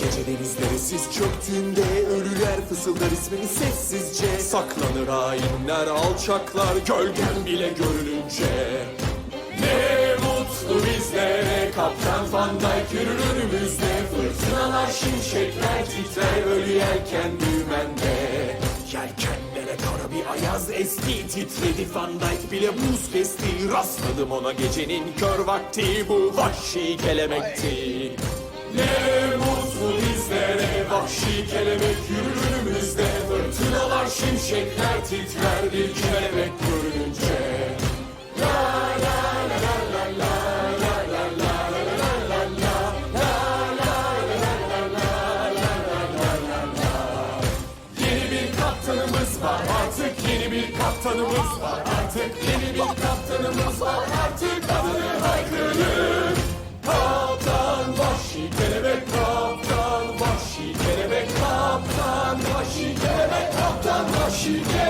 Gece denizlere siz çöktüğünde Ölüler fısıldar ismini sessizce. Saklanır hainler alçaklar Gölgen bile görülünce. Ne mutlu bizlere Kaptan Van Dijk yürür önümüzde. Fırtınalar şimşekler titrer Ölü yelken düğmende. Yelkenlere kara bir ayaz esti Titredi. Van Dijk bile buz kesti. Rastladım ona gecenin kör vakti. Bu vahşi kelemekti Ne vahşi kelebek yürür önümüzde Fırtınalar şimşekler titrer bir kelebek görünce var artık yeni bir kaptanımız var artık yeni bir kaptanımız var artık adını haykırır kaptan vahşi kelebek kaptan başı, kelebek kaptan başı.